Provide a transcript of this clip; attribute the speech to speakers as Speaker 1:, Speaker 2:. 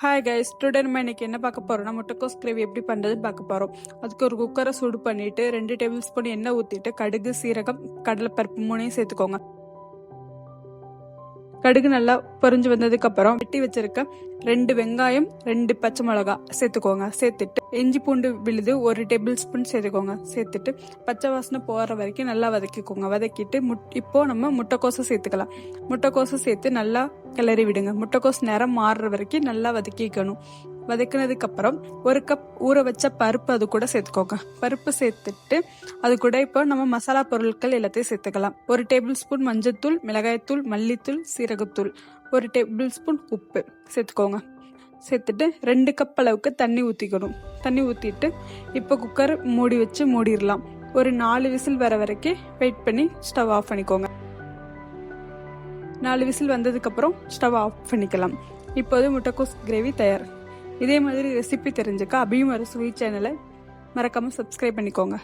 Speaker 1: Hi guys today நம்ம இன்னைக்கு என்ன பார்க்க போகிறோம்னா முட்டைக்கோஸ் கிரேவி எப்படி பண்ணுறதுன்னு பார்க்க போகிறோம் அதுக்கு ஒரு குக்கரை சூடு பண்ணிவிட்டு ரெண்டு டேபிள் ஸ்பூன் எண்ணெய் ஊற்றிட்டு கடுகு சீரகம் கடலைப்பருப்பு மூணையும் சேர்த்துக்கோங்க. கடுகு நல்லா பொறிஞ்சு வந்ததுக்கப்புறம் வெட்டி வச்சிருக்க ரெண்டு வெங்காயம் ரெண்டு பச்சை மிளகா சேர்த்துக்கோங்க. சேர்த்துட்டு இஞ்சி பூண்டு விழுது ஒரு டேபிள் ஸ்பூன் சேர்த்துக்கோங்க. சேர்த்துட்டு பச்சை வாசனை போகிற வரைக்கும் நல்லா வதக்கிக்கோங்க. வதக்கிட்டு முட் இப்போது நம்ம முட்டைக்கோசை சேர்த்துக்கலாம். முட்டைக்கோசை சேர்த்து நல்லா கிளறி விடுங்க. முட்டைக்கோஸ் நேரம் மாறுற வரைக்கும் நல்லா வதக்கிக்கணும். வதக்கினதுக்கப்புறம் ஒரு கப் ஊற வச்ச பருப்பு அது கூட சேர்த்துக்கோங்க. பருப்பு சேர்த்துட்டு அது கூட இப்போ நம்ம மசாலா பொருட்கள் எல்லாத்தையும் சேர்த்துக்கலாம். ஒரு டேபிள் ஸ்பூன் மஞ்சத்தூள் மிளகாய்த்தூள் மல்லித்தூள் சீரகத்தூள். ஒரு டேபிள் ஸ்பூன் உப்பு சேர்த்துக்கோங்க. சேர்த்துட்டு ரெண்டு கப் அளவுக்கு தண்ணி ஊற்றிக்கணும் தண்ணி ஊற்றிட்டு இப்போ குக்கர் மூடி வச்சு மூடிடலாம். ஒரு நாலு விசில் வர வரைக்கும் வெயிட் பண்ணி ஸ்டவ் ஆஃப் பண்ணிக்கோங்க. நாலு விசில் வந்ததுக்கப்புறம் ஸ்டவ் ஆஃப் பண்ணிக்கலாம். இப்போது முட்டைக்கோஸ் கிரேவி தயார். இதே மாதிரி ரெசிபி தெரிஞ்சுக்க அபியும் ஒரு ஸ்வீட் சேனலை மறக்காமல் சப்ஸ்கிரைப் பண்ணிக்கோங்க.